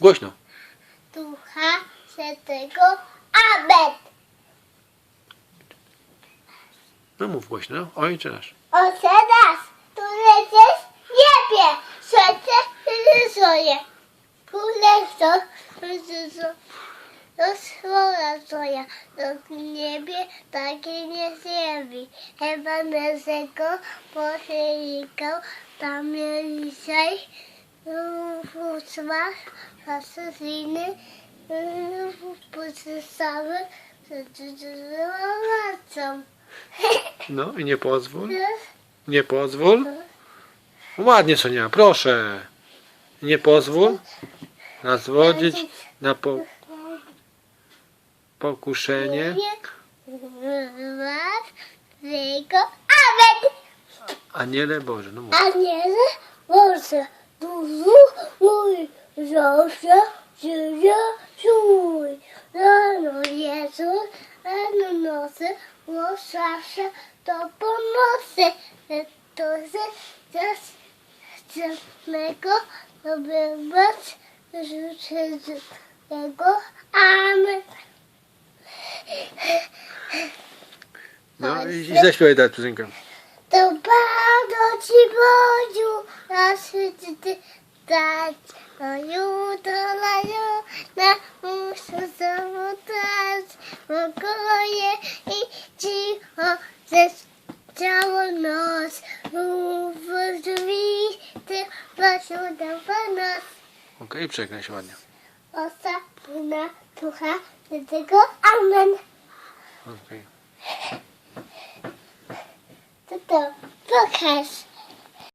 Głośno. Ducha Świętego. Amen. No mów głośno. Ojcze nasz. Ojcze nasz, który jest w niebie, święte rysoje. Królestwo Jezusa. Rozwoła swoja, do niebie takie nie zjawi. Chyba naszego pośrednika, tam dzisiaj asesyjny, pozystawy, przeczytywałam. No i nie pozwól. Nie pozwól. Ładnie Sonia, proszę. Nie pozwól nas wodzić na po, pokuszenie, aniele Boże. No mów. Aniele Boże, duchu mój, zawsze żyje swój. Rano Jezus, rano nocy, bo zawsze to pomocy. To jest mego dobywać, życzę Jego. Amen. No i, zaśpiewaj teraz piosenkę. Ci Boziu, naszy ty dać. No jutro na jutro muszę znowu dać. Pokoje i cicho ze całą noc. Mów drzwi, ty prosił do nas. Okej, przegnaj się ładnie. Ostatnia ducha tego Amen. Okej. To to, Because.